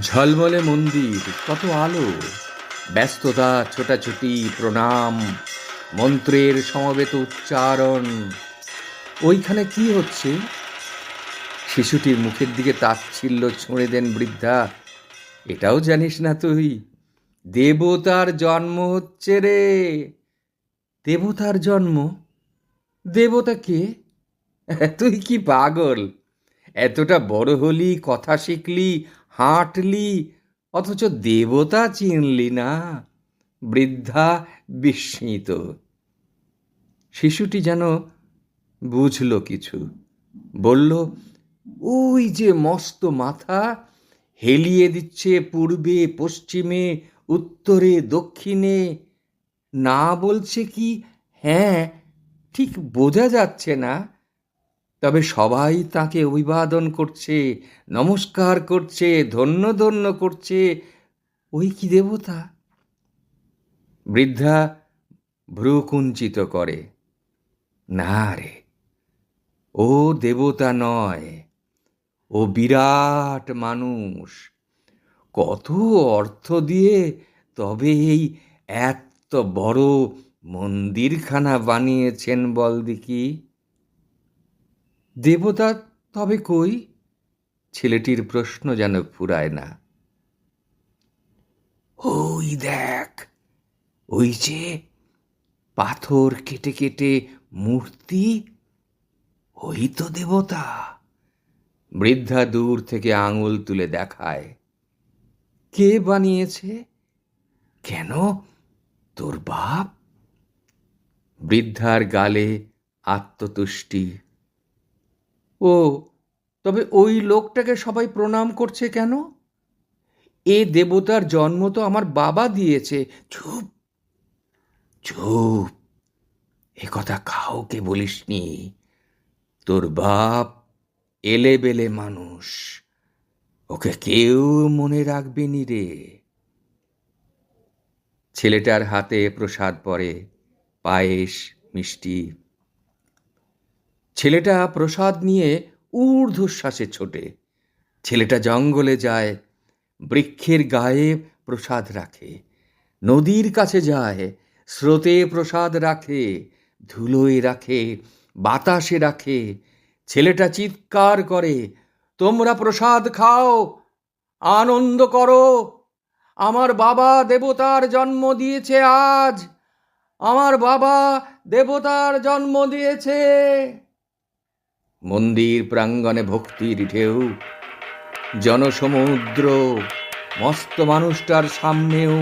ঝলমলে মন্দির, কত আলো। ব্যস্ততা, ছোটাছুটি, প্রণাম, মন্ত্রের সমবেত উচ্চারণ। ওইখানে কি হচ্ছে? শিশুটির মুখের দিকে তাচ্ছিল্য ছুঁড়ে দেন বৃদ্ধা। এটাও জানিস না তুই? দেবতার জন্ম হচ্ছে রে। দেবতার জন্ম? দেবতা কে? তুই কি পাগল? এতটা বড় হলি, কথা শিখলি হাঁটলি, অথচ দেবতা চিনলি না। বৃদ্ধা বিস্মিত। শিশুটি যেন বুঝল কিছু। বলল, ওই যে মস্ত মাথা হেলিয়ে দিচ্ছে পূর্বে, পশ্চিমে, উত্তরে, দক্ষিণে। না বলছে কি? হ্যাঁ ঠিক বোঝা যাচ্ছে না। তবে সবাই তাকে অভিবাদন করছে, নমস্কার করছে, ধন্য ধন্য করছে। ওই কি দেবতা? বৃদ্ধা ভ্রুকুঞ্চিত করে, না রে, ও দেবতা নয়, ও বিরাট মানুষ। কত অর্থ দিয়ে তবে এই এত বড় মন্দিরখানা বানিয়েছেন বল দেখি। দেবতা তবে কই? ছেলেটির প্রশ্ন যেন ফুরায় না। ওই দেখ, ওই যে পাথর কেটে কেটে মূর্তি, ওই তো দেবতা। বৃদ্ধা দূর থেকে আঙুল তুলে দেখায়। কে বানিয়েছে? কেন? তোর বাপ? বৃদ্ধার গালে আত্মতুষ্টি ও, তবে ওই লোকটাকে সবাই প্রণাম করছে কেন? এ দেবতার জন্ম তো আমার বাবা দিয়েছে। চুপ চুপ। এ কথা কাউকে বলিসনি। তোর বাপ এলে বেলে মানুষ। ওকে কেউ মনে রাখবে নি রে। ছেলেটার হাতে প্রসাদ পড়ে পায়েস, মিষ্টি ছেলেটা প্রসাদ নিয়ে ঊর্ধ্বশ্বাসে ছোটে। ছেলেটা জঙ্গলে যায়, বৃক্ষের গায়ে প্রসাদ রাখে, নদীর কাছে যায়, স্রোতে প্রসাদ রাখে, ধুলোয় রাখে, বাতাসে রাখে। ছেলেটা চিৎকার করে, তোমরা প্রসাদ খাও, আনন্দ করো, আমার বাবা দেবতার জন্ম দিয়েছে আজ, আমার বাবা দেবতার জন্ম দিয়েছে। মন্দির প্রাঙ্গণে ভক্তির ঢেউ, জনসমুদ্র, মস্ত মানুষটার সামনেও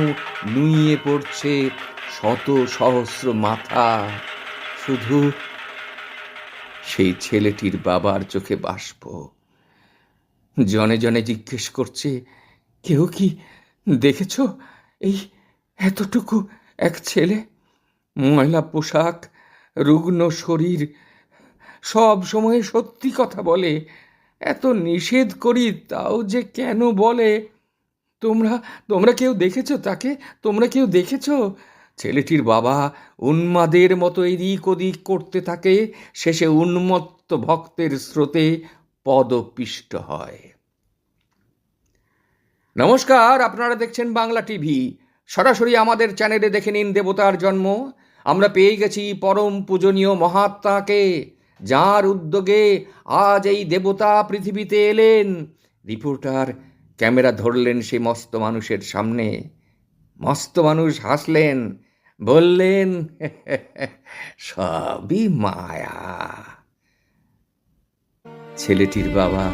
নুইয়ে পড়ছে শত সহস্র মাথা। শুধু সেই ছেলেটির বাবার চোখে বাষ্প। জনে জনে জিজ্ঞেস করছে, কেউ কি দেখেছ এই এতটুকু এক ছেলে? ময়লা পোশাক, রুগ্ন শরীর সব সময় সত্যি কথা বলে। এত নিষেধ করি, তাও যে কেন বলে? তোমরা তোমরা কেউ দেখেছ তাকে? তোমরা কেউ দেখেছ? ছেলেটির বাবা উন্মাদের মতো এদিক ওদিক করতে থাকে, শেষে উন্মত্ত ভক্তের স্রোতে পদপিষ্ট হয়। নমস্কার, আপনারা দেখছেন বাংলা টিভি। সরাসরি আমাদের চ্যানেলে দেখে নিন দেবতার জন্ম। আমরা পেয়ে গেছি পরম পূজনীয় মহাত্মাকে। যার উদ্যোগে আজ এই দেবতা পৃথিবীতে এলেন। রিপোর্টার ক্যামেরা ধরলেন সেই মস্ত মানুষের সামনে। মস্ত মানুষ হাসলেন, বললেন, সবই মায়া। ছেলেটির বাবা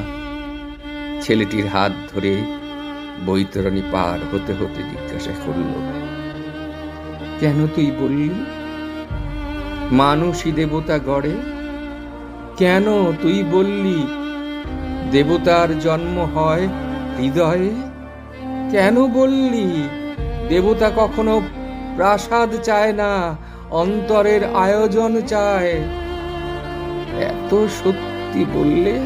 ছেলেটির হাত ধরে বৈতরণী পার হতে হতে জিজ্ঞাসা করল, কেন তুই বললি? মানুষই দেবতা গড়ে কেন তুই বললি? দেবতার জন্ম হয় হৃদয়ে? কেন বললি? দেবতা কখনো প্রাসাদ চায় না, অন্তরের আয়োজন চায়। এত সত্যি বললে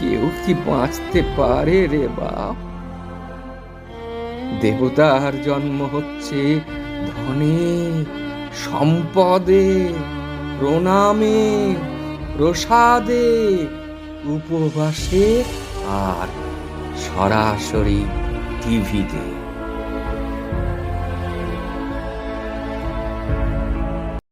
কেউ কি বাঁচতে পারে রে বাপ? দেবতার জন্ম হচ্ছে ধনে, সম্পদে, প্রণামে। প্রসাদে উপবাসে আর সরাসরি টিভিতে।